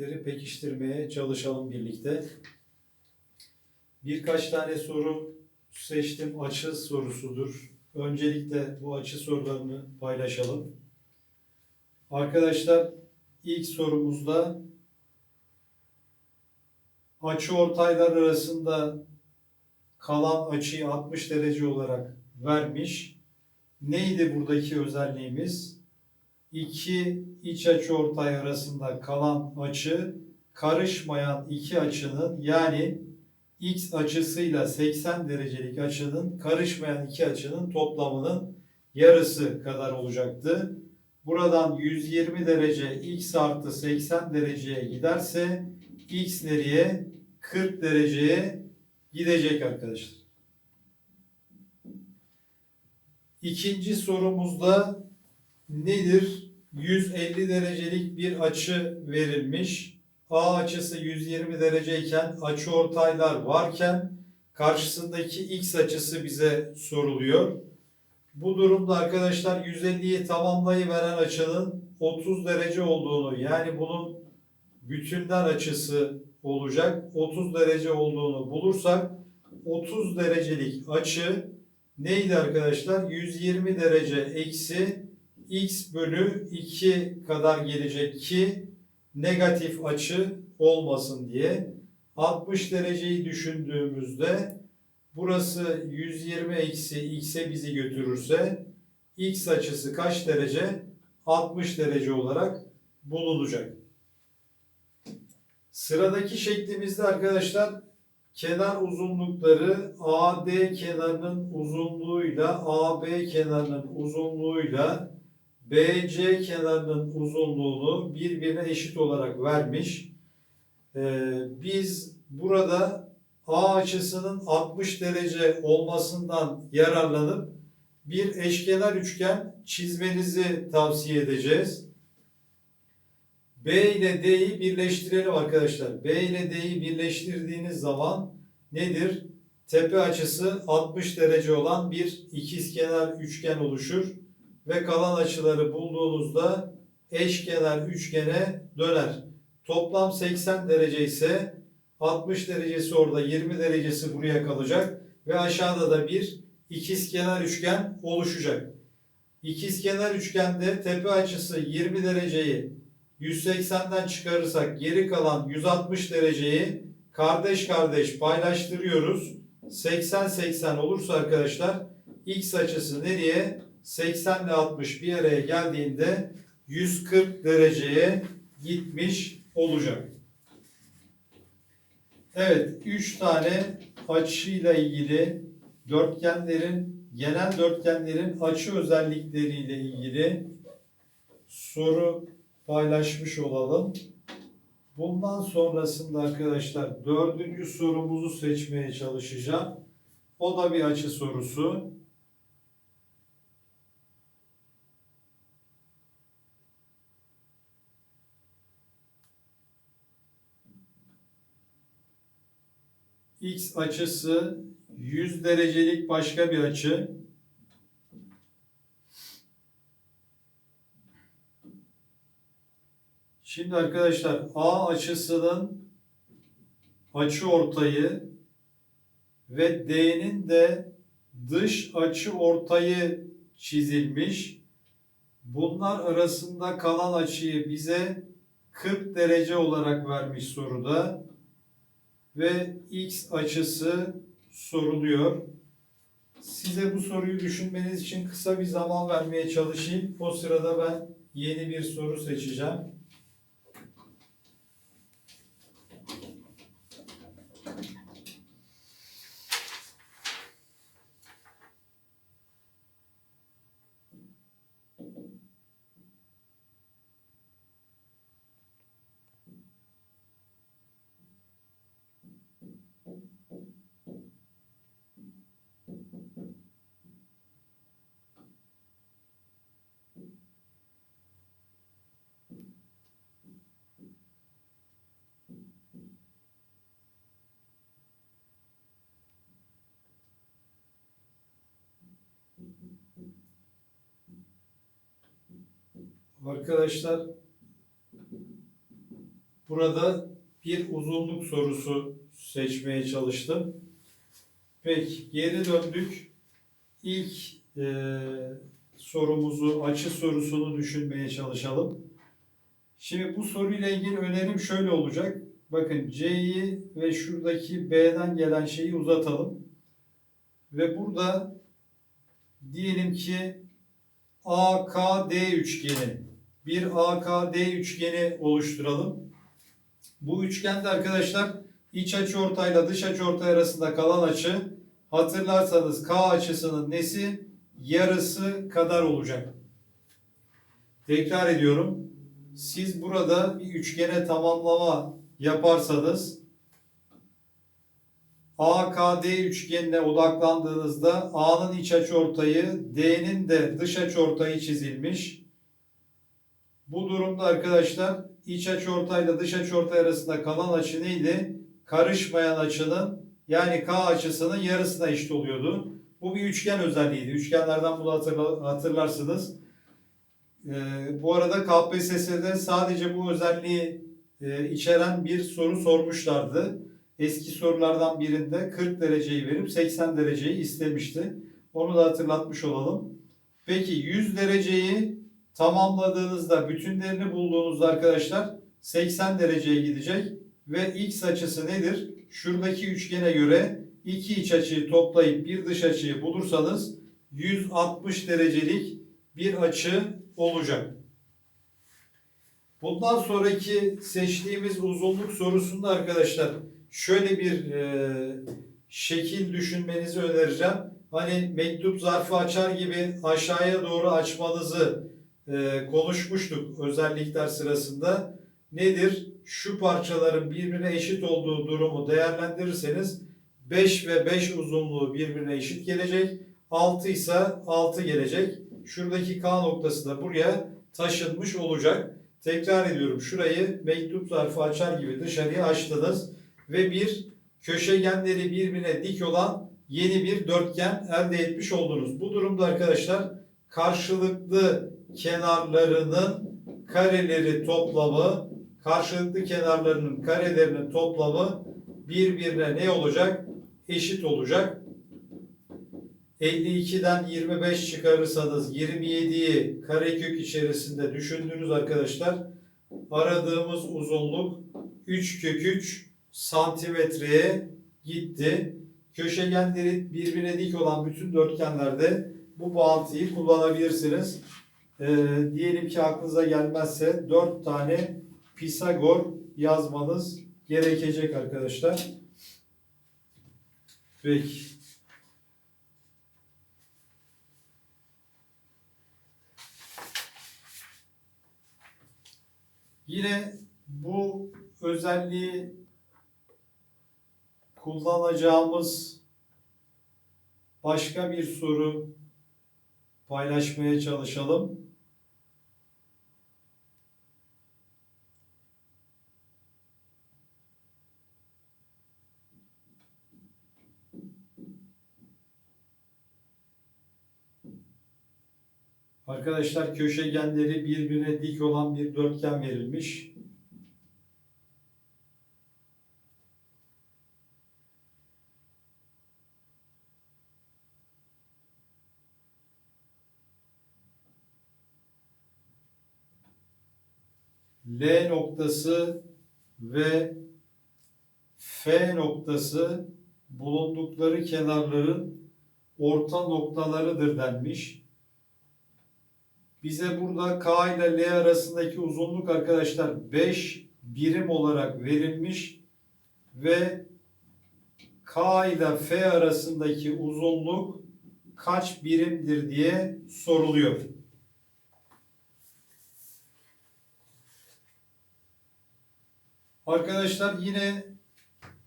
Leri pekiştirmeye çalışalım birlikte. Birkaç tane soru seçtim. Açı sorusudur. Öncelikle bu açı sorularını paylaşalım. Arkadaşlar ilk sorumuzda açı ortaylar arasında kalan açıyı 60 derece olarak vermiş. Neydi buradaki özelliğimiz? İki iç açı ortay arasında kalan açı karışmayan iki açının yani x açısıyla 80 derecelik açının karışmayan iki açının toplamının yarısı kadar olacaktı. Buradan 120 derece x artı 80 dereceye giderse x nereye? 40 dereceye gidecek arkadaşlar. İkinci sorumuzda nedir? 150 derecelik bir açı verilmiş. A açısı 120 dereceyken açı ortaylar varken karşısındaki x açısı bize soruluyor. Bu durumda arkadaşlar 150'yi tamamlayıveren açının 30 derece olduğunu yani bunun bütünden açısı olacak. 30 derece olduğunu bulursak 30 derecelik açı neydi arkadaşlar? 120 derece eksi x bölü 2 kadar gelecek ki negatif açı olmasın diye 60 dereceyi düşündüğümüzde burası 120 eksi x'e bizi götürürse x açısı kaç derece? 60 derece olarak bulunacak. Sıradaki şeklimizde arkadaşlar kenar uzunlukları AD kenarının uzunluğuyla AB kenarının uzunluğuyla BC kenarının uzunluğunu birbirine eşit olarak vermiş. Ee, biz burada A açısının 60 derece olmasından yararlanıp bir eşkenar üçgen çizmenizi tavsiye edeceğiz. B ile D'yi birleştirelim arkadaşlar. B ile D'yi birleştirdiğiniz zaman nedir? Tepe açısı 60 derece olan bir ikizkenar üçgen oluşur ve kalan açıları bulduğunuzda eşkenar üçgene döner. Toplam 80 derece ise 60 derecesi orada 20 derecesi buraya kalacak ve aşağıda da bir ikizkenar üçgen oluşacak. İkizkenar üçgende tepe açısı 20 dereceyi 180'den çıkarırsak geri kalan 160 dereceyi kardeş kardeş paylaştırıyoruz. 80-80 olursa arkadaşlar x açısı nereye? 80 ile 60 bir araya geldiğinde 140 dereceye gitmiş olacak. Evet, 3 tane açıyla ilgili dörtgenlerin genel dörtgenlerin açı özellikleriyle ilgili soru paylaşmış olalım. Bundan sonrasında arkadaşlar dördüncü sorumuzu seçmeye çalışacağım. O da bir açı sorusu. X açısı 100 derecelik başka bir açı. Şimdi arkadaşlar A açısının açı ortayı ve D'nin de dış açı ortayı çizilmiş. Bunlar arasında kalan açıyı bize 40 derece olarak vermiş soruda ve x açısı soruluyor. Size bu soruyu düşünmeniz için kısa bir zaman vermeye çalışayım. O sırada ben yeni bir soru seçeceğim. Arkadaşlar Burada bir uzunluk sorusu seçmeye çalıştım. Peki geri döndük. İlk e, sorumuzu, açı sorusunu düşünmeye çalışalım. Şimdi bu soruyla ilgili önerim şöyle olacak. Bakın C'yi ve şuradaki B'den gelen şeyi uzatalım. Ve burada diyelim ki AKD üçgeni. Bir AKD üçgeni oluşturalım. Bu üçgende arkadaşlar iç açıortayla dış açıortay arasında kalan açı hatırlarsanız K açısının nesi? Yarısı kadar olacak. Tekrar ediyorum. Siz burada bir üçgene tamamlama yaparsanız AKD üçgenine odaklandığınızda A'nın iç açıortayı, D'nin de dış açıortayı çizilmiş. Bu durumda arkadaşlar iç açıortayla dış açıortay arasında kalan açı neydi? Karışmayan açının yani K açısının yarısına eşit oluyordu. Bu bir üçgen özelliğiydi. Üçgenlerden bunu hatırla, hatırlarsınız. Ee, bu arada KPSS'de sadece bu özelliği e, içeren bir soru sormuşlardı. Eski sorulardan birinde 40 dereceyi verip 80 dereceyi istemişti. Onu da hatırlatmış olalım. Peki 100 dereceyi tamamladığınızda bütünlerini bulduğunuzda arkadaşlar 80 dereceye gidecek ve x açısı nedir? Şuradaki üçgene göre iki iç açıyı toplayıp bir dış açıyı bulursanız 160 derecelik bir açı olacak. Bundan sonraki seçtiğimiz uzunluk sorusunda arkadaşlar şöyle bir e, şekil düşünmenizi önereceğim. Hani mektup zarfı açar gibi aşağıya doğru açmanızı e, konuşmuştuk özellikler sırasında. Nedir? Şu parçaların birbirine eşit olduğu durumu değerlendirirseniz 5 ve 5 uzunluğu birbirine eşit gelecek. 6 ise 6 gelecek. Şuradaki K noktası da buraya taşınmış olacak. Tekrar ediyorum şurayı mektup zarfı açar gibi dışarıya açtınız ve bir köşegenleri birbirine dik olan yeni bir dörtgen elde etmiş oldunuz. Bu durumda arkadaşlar karşılıklı kenarlarının kareleri toplamı karşılıklı kenarlarının karelerinin toplamı birbirine ne olacak? Eşit olacak. 52'den 25 çıkarırsanız 27'yi karekök içerisinde düşündüğünüz arkadaşlar aradığımız uzunluk 3 kök 3 santimetreye gitti. Köşegenleri birbirine dik olan bütün dörtgenlerde bu bağıntıyı kullanabilirsiniz. Ee, diyelim ki aklınıza gelmezse 4 tane Pisagor yazmanız gerekecek arkadaşlar. Peki. Yine bu özelliği kullanacağımız başka bir soru paylaşmaya çalışalım. Arkadaşlar köşegenleri birbirine dik olan bir dörtgen verilmiş. L noktası ve F noktası bulundukları kenarların orta noktalarıdır denmiş. Bize burada K ile L arasındaki uzunluk arkadaşlar 5 birim olarak verilmiş ve K ile F arasındaki uzunluk kaç birimdir diye soruluyor. Arkadaşlar yine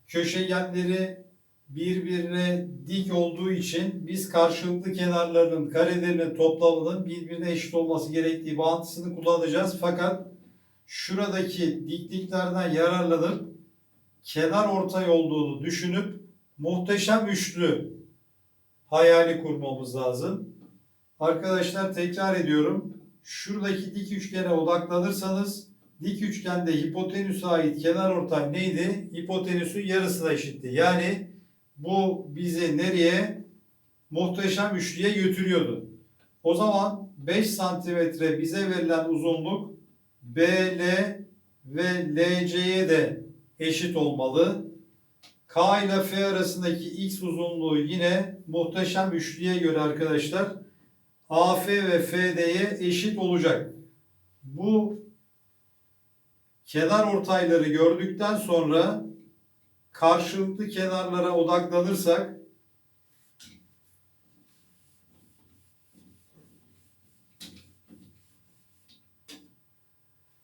köşegenleri birbirine dik olduğu için biz karşılıklı kenarlarının karelerinin toplamının birbirine eşit olması gerektiği bağıntısını kullanacağız. Fakat şuradaki dikliklerden yararlanıp kenar ortay olduğunu düşünüp muhteşem üçlü hayali kurmamız lazım. Arkadaşlar tekrar ediyorum. Şuradaki dik üçgene odaklanırsanız dik üçgende hipotenüse ait kenar ortay neydi? Hipotenüsün yarısına eşitti. Yani bu bizi nereye? Muhteşem üçlüye götürüyordu. O zaman 5 santimetre bize verilen uzunluk BL ve LC'ye de eşit olmalı. K ile F arasındaki X uzunluğu yine muhteşem üçlüye göre arkadaşlar AF ve FD'ye eşit olacak. Bu kenar ortayları gördükten sonra karşılıklı kenarlara odaklanırsak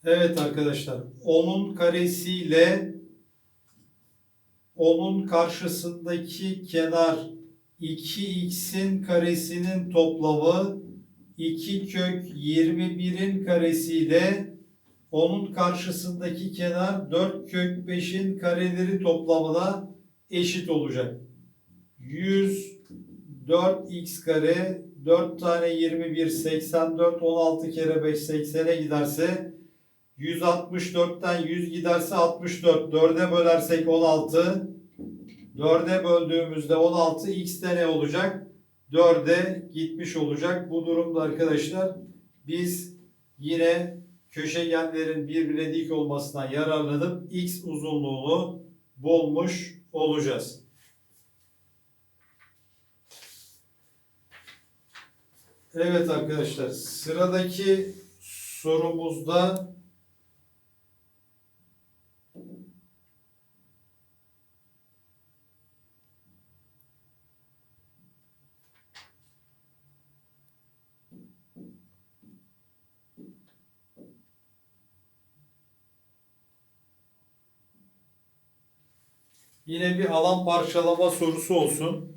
Evet arkadaşlar 10'un karesiyle 10'un karşısındaki kenar 2x'in karesinin toplamı 2 kök 21'in karesiyle onun karşısındaki kenar 4 kök 5'in kareleri toplamına eşit olacak. 104x kare 4 tane 21 84 16 kere 5 80'e giderse 164'ten 100 giderse 64 4'e bölersek 16 4'e böldüğümüzde 16 x de ne olacak? 4'e gitmiş olacak. Bu durumda arkadaşlar biz yine köşegenlerin birbirine dik olmasından yararlanıp x uzunluğunu bulmuş olacağız. Evet arkadaşlar sıradaki sorumuzda Yine bir alan parçalama sorusu olsun.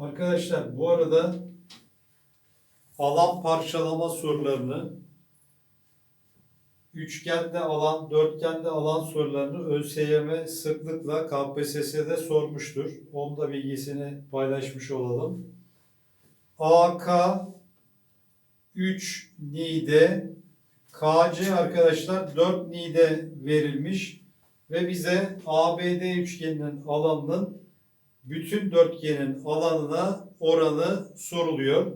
Arkadaşlar bu arada alan parçalama sorularını üçgende alan, dörtgende alan sorularını ÖSYM sıklıkla KPSS'de sormuştur. Onun da bilgisini paylaşmış olalım. AK 3 nide KC arkadaşlar 4 nide verilmiş ve bize ABD üçgeninin alanının bütün dörtgenin alanına oranı soruluyor.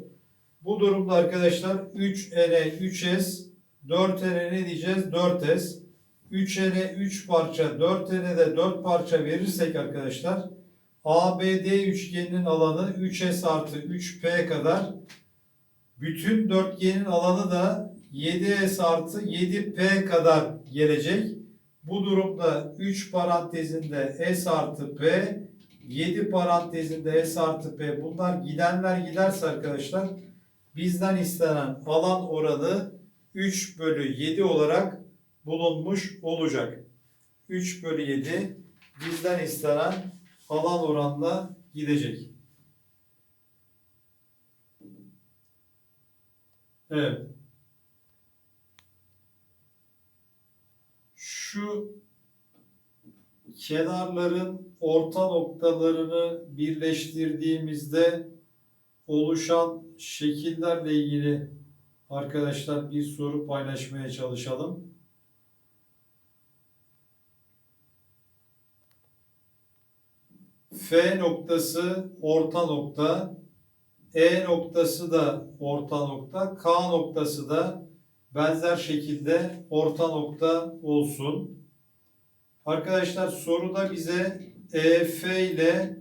Bu durumda arkadaşlar 3n'e 3s 4n'e ne diyeceğiz? 4s 3n'e 3 parça 4n'e de 4 parça verirsek arkadaşlar ABD üçgeninin alanı 3s artı 3p kadar bütün dörtgenin alanı da 7s artı 7p kadar gelecek. Bu durumda 3 parantezinde s artı p 7 parantezinde S artı P bunlar gidenler giderse arkadaşlar bizden istenen alan oranı 3 bölü 7 olarak bulunmuş olacak. 3 bölü 7 bizden istenen alan oranla gidecek. Evet. Şu kenarların orta noktalarını birleştirdiğimizde oluşan şekillerle ilgili arkadaşlar bir soru paylaşmaya çalışalım. F noktası orta nokta, E noktası da orta nokta, K noktası da benzer şekilde orta nokta olsun. Arkadaşlar soruda bize EF ile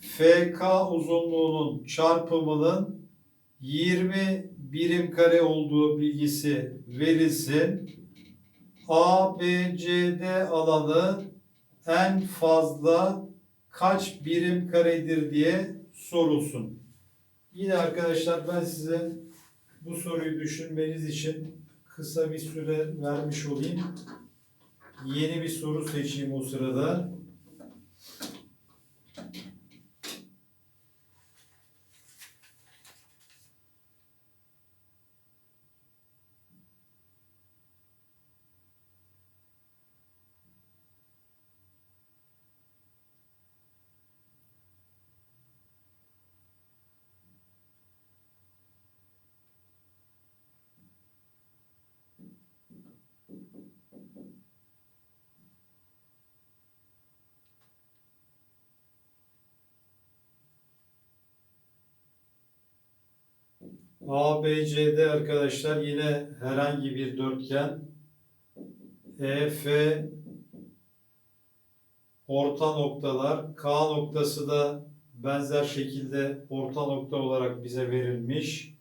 FK uzunluğunun çarpımının 20 birim kare olduğu bilgisi verilsin. ABCD alanı en fazla kaç birim karedir diye sorulsun. Yine arkadaşlar ben size bu soruyu düşünmeniz için kısa bir süre vermiş olayım. Yeni bir soru seçeyim o sırada. ABCD arkadaşlar yine herhangi bir dörtgen. EF orta noktalar. K noktası da benzer şekilde orta nokta olarak bize verilmiş.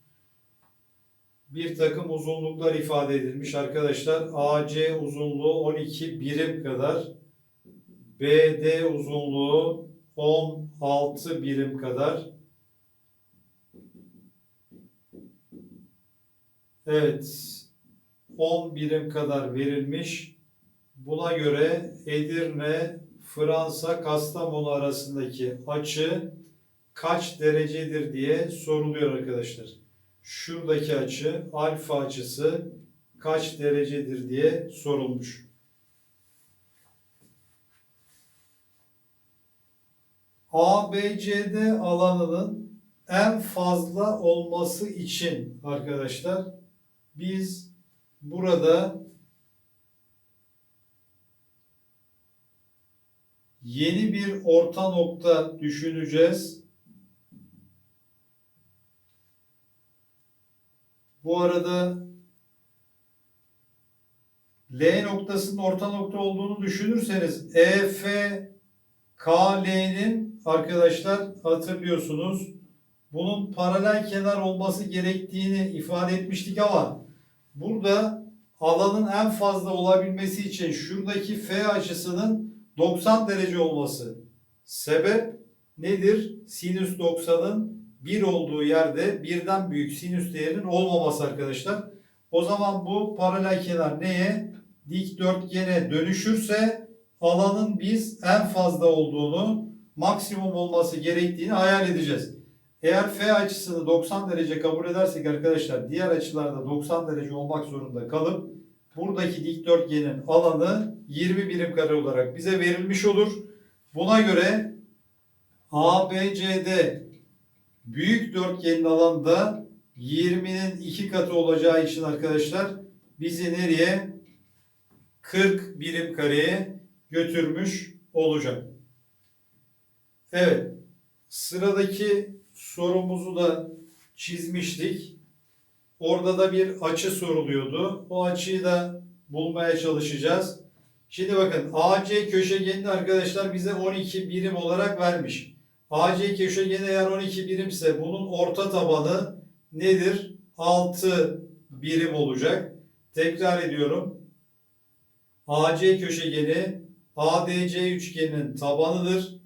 Bir takım uzunluklar ifade edilmiş arkadaşlar. AC uzunluğu 12 birim kadar. BD uzunluğu 16 birim kadar. Evet. 10 birim kadar verilmiş. Buna göre Edirne, Fransa, Kastamonu arasındaki açı kaç derecedir diye soruluyor arkadaşlar. Şuradaki açı alfa açısı kaç derecedir diye sorulmuş. ABCD alanının en fazla olması için arkadaşlar biz burada yeni bir orta nokta düşüneceğiz. Bu arada L noktasının orta nokta olduğunu düşünürseniz EF KL'nin arkadaşlar hatırlıyorsunuz bunun paralel kenar olması gerektiğini ifade etmiştik ama burada alanın en fazla olabilmesi için şuradaki F açısının 90 derece olması. Sebep nedir? Sinüs 90'ın 1 olduğu yerde birden büyük sinüs değerinin olmaması arkadaşlar. O zaman bu paralel kenar neye? Dikdörtgene dönüşürse alanın biz en fazla olduğunu, maksimum olması gerektiğini hayal edeceğiz. Eğer F açısını 90 derece kabul edersek arkadaşlar diğer açılarda 90 derece olmak zorunda kalıp buradaki dikdörtgenin alanı 20 birim kare olarak bize verilmiş olur. Buna göre ABCD büyük dörtgenin alanı da 20'nin 2 katı olacağı için arkadaşlar bizi nereye? 40 birim kareye götürmüş olacak. Evet. Sıradaki sorumuzu da çizmiştik. Orada da bir açı soruluyordu. O açıyı da bulmaya çalışacağız. Şimdi bakın AC köşegenini arkadaşlar bize 12 birim olarak vermiş. AC köşegeni eğer 12 birimse bunun orta tabanı nedir? 6 birim olacak. Tekrar ediyorum. AC köşegeni ADC üçgeninin tabanıdır.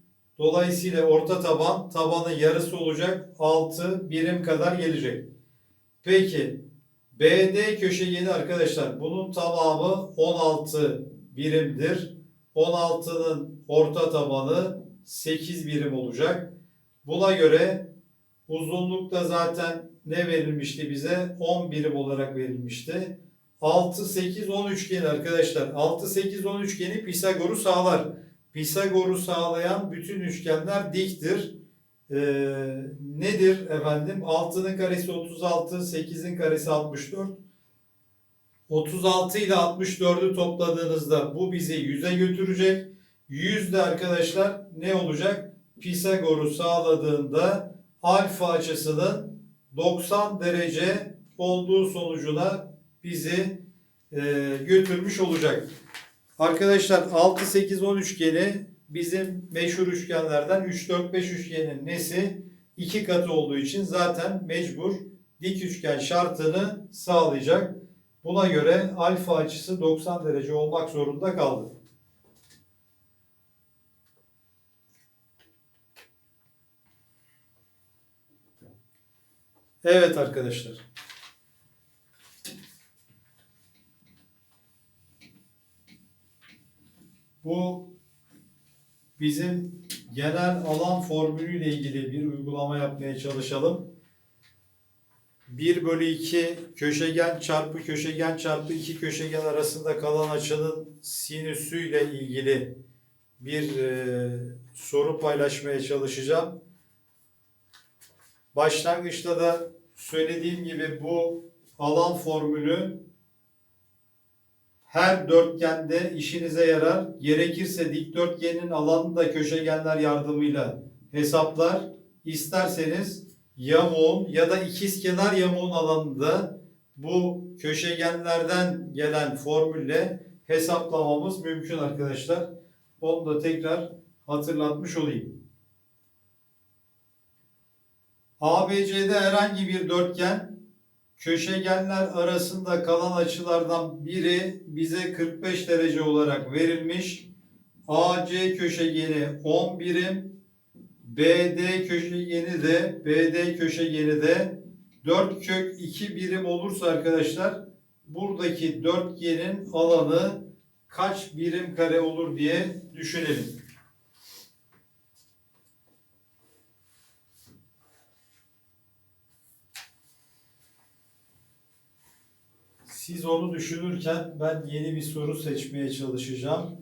Dolayısıyla orta taban tabanın yarısı olacak. 6 birim kadar gelecek. Peki BD köşegeni arkadaşlar bunun tamamı 16 birimdir. 16'nın orta tabanı 8 birim olacak. Buna göre uzunlukta zaten ne verilmişti bize? 10 birim olarak verilmişti. 6, 8, 10 üçgeni arkadaşlar. 6, 8, 10 üçgeni Pisagor'u sağlar. Pisagor'u sağlayan bütün üçgenler diktir. Ee, nedir efendim? 6'nın karesi 36, 8'in karesi 64. 36 ile 64'ü topladığınızda bu bizi 100'e götürecek. 100 de arkadaşlar ne olacak? Pisagor'u sağladığında alfa açısının 90 derece olduğu sonucuna bizi e, götürmüş olacak. Arkadaşlar 6, 8, 10 üçgeni bizim meşhur üçgenlerden 3, 4, 5 üçgenin nesi? 2 katı olduğu için zaten mecbur dik üçgen şartını sağlayacak. Buna göre alfa açısı 90 derece olmak zorunda kaldı. Evet arkadaşlar. Bu bizim genel alan formülüyle ilgili bir uygulama yapmaya çalışalım. 1 bölü 2 köşegen çarpı köşegen çarpı 2 köşegen arasında kalan açının sinüsüyle ilgili bir e, soru paylaşmaya çalışacağım. Başlangıçta da söylediğim gibi bu alan formülü her dörtgende işinize yarar. Gerekirse dikdörtgenin alanını da köşegenler yardımıyla hesaplar. İsterseniz yamuğun ya da ikizkenar yamuğun alanında bu köşegenlerden gelen formülle hesaplamamız mümkün arkadaşlar. Onu da tekrar hatırlatmış olayım. ABC'de herhangi bir dörtgen köşegenler arasında kalan açılardan biri bize 45 derece olarak verilmiş. AC köşegeni 10 birim, BD köşegeni de BD köşegeni de 4 kök 2 birim olursa arkadaşlar buradaki dörtgenin alanı kaç birim kare olur diye düşünelim. Siz onu düşünürken ben yeni bir soru seçmeye çalışacağım.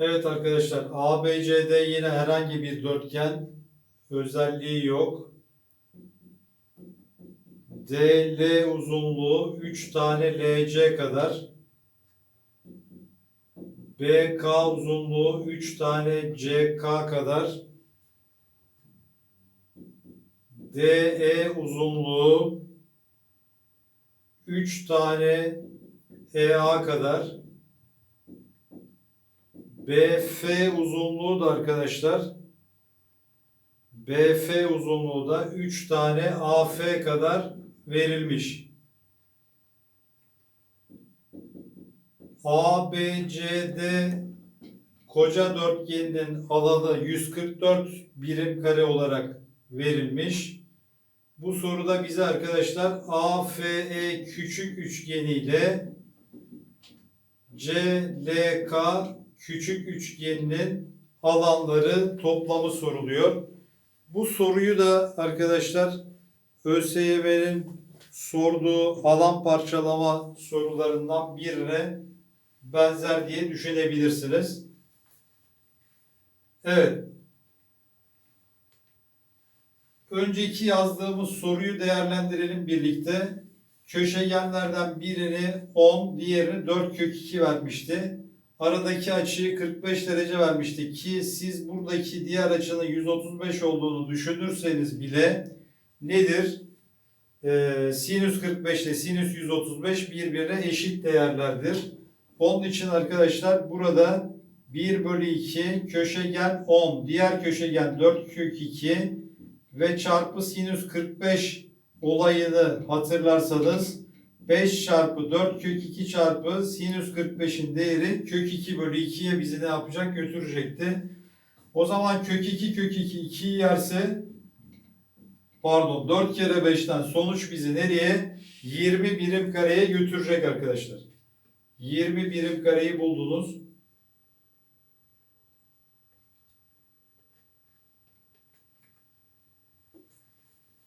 Evet arkadaşlar ABCD yine herhangi bir dörtgen özelliği yok. DL uzunluğu 3 tane LC kadar. BK uzunluğu 3 tane CK kadar. DE uzunluğu 3 tane EA kadar. BF uzunluğu da arkadaşlar BF uzunluğu da 3 tane AF kadar verilmiş. ABCD koca dörtgeninin alanı 144 birim kare olarak verilmiş. Bu soruda bize arkadaşlar AFE küçük üçgeni ile CLK küçük üçgeninin alanları toplamı soruluyor. Bu soruyu da arkadaşlar ÖSYM'nin sorduğu alan parçalama sorularından birine benzer diye düşünebilirsiniz. Evet. Önceki yazdığımız soruyu değerlendirelim birlikte. Köşegenlerden birini 10, diğerini 4 kök 2 vermişti. Aradaki açıyı 45 derece vermişti ki siz buradaki diğer açının 135 olduğunu düşünürseniz bile nedir? Ee, sinüs 45 ile sinüs 135 birbirine eşit değerlerdir. Onun için arkadaşlar burada 1 bölü 2 köşegen 10 diğer köşegen 4 kök 2 ve çarpı sinüs 45 olayını hatırlarsanız 5 çarpı 4 kök 2 çarpı sinüs 45'in değeri kök 2 bölü 2'ye bizi ne yapacak götürecekti. O zaman kök 2 kök 2 2'yi yerse pardon 4 kere 5'ten sonuç bizi nereye? 20 birim kareye götürecek arkadaşlar. 20 birim kareyi buldunuz.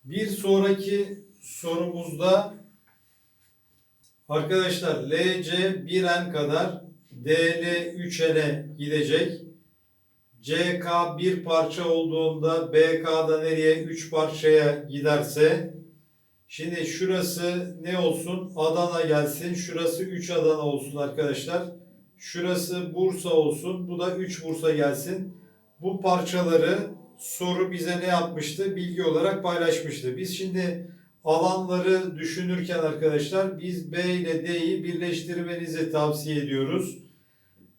Bir sonraki sorumuzda arkadaşlar LC 1N kadar DL 3N'e gidecek. CK bir parça olduğunda BK'da nereye 3 parçaya giderse Şimdi şurası ne olsun? Adana gelsin. Şurası 3 Adana olsun arkadaşlar. Şurası Bursa olsun. Bu da 3 Bursa gelsin. Bu parçaları soru bize ne yapmıştı? Bilgi olarak paylaşmıştı. Biz şimdi alanları düşünürken arkadaşlar biz B ile D'yi birleştirmenizi tavsiye ediyoruz.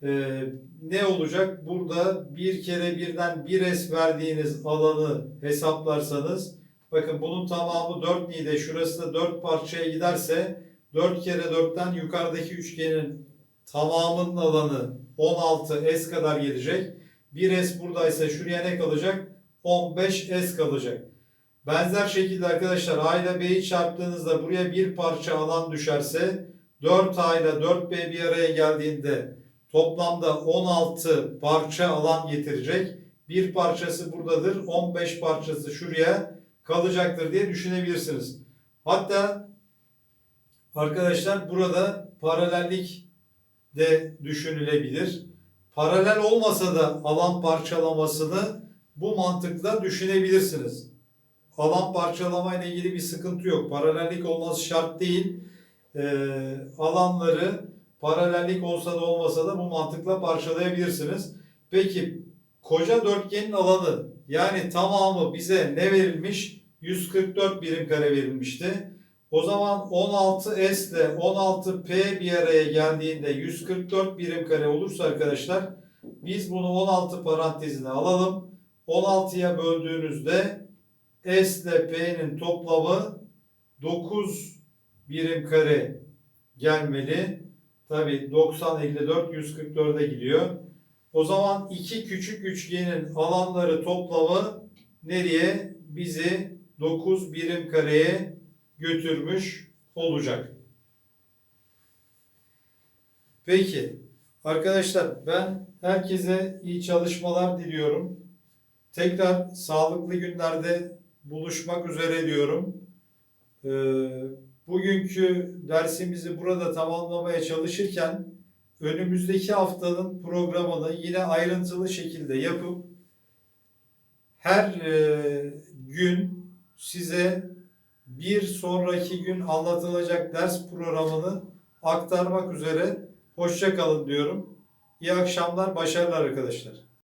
Ee, ne olacak? Burada bir kere birden bir S verdiğiniz alanı hesaplarsanız bakın bunun tamamı 4 nide şurası da 4 parçaya giderse 4 kere 4'ten yukarıdaki üçgenin tamamının alanı 16 S kadar gelecek. 1 S buradaysa şuraya ne kalacak? 15 S kalacak. Benzer şekilde arkadaşlar A ile B'yi çarptığınızda buraya bir parça alan düşerse 4A ile 4B bir araya geldiğinde toplamda 16 parça alan getirecek. Bir parçası buradadır. 15 parçası şuraya kalacaktır diye düşünebilirsiniz. Hatta arkadaşlar burada paralellik de düşünülebilir. Paralel olmasa da alan parçalamasını bu mantıkla düşünebilirsiniz. Alan parçalama ile ilgili bir sıkıntı yok. Paralellik olması şart değil. Ee, alanları paralellik olsa da olmasa da bu mantıkla parçalayabilirsiniz. Peki koca dörtgenin alanı yani tamamı bize ne verilmiş? 144 birim kare verilmişti. O zaman 16S ile 16P bir araya geldiğinde 144 birim kare olursa arkadaşlar biz bunu 16 parantezine alalım. 16'ya böldüğünüzde S ile P'nin toplamı 9 birim kare gelmeli. Tabi 90, 54, 144'e gidiyor. O zaman iki küçük üçgenin alanları toplamı nereye? Bizi 9 birim kareye götürmüş olacak. Peki arkadaşlar ben herkese iyi çalışmalar diliyorum. Tekrar sağlıklı günlerde buluşmak üzere diyorum. Ee, bugünkü dersimizi burada tamamlamaya çalışırken önümüzdeki haftanın programını yine ayrıntılı şekilde yapıp her e, gün size bir sonraki gün anlatılacak ders programını aktarmak üzere hoşça kalın diyorum. İyi akşamlar, başarılar arkadaşlar.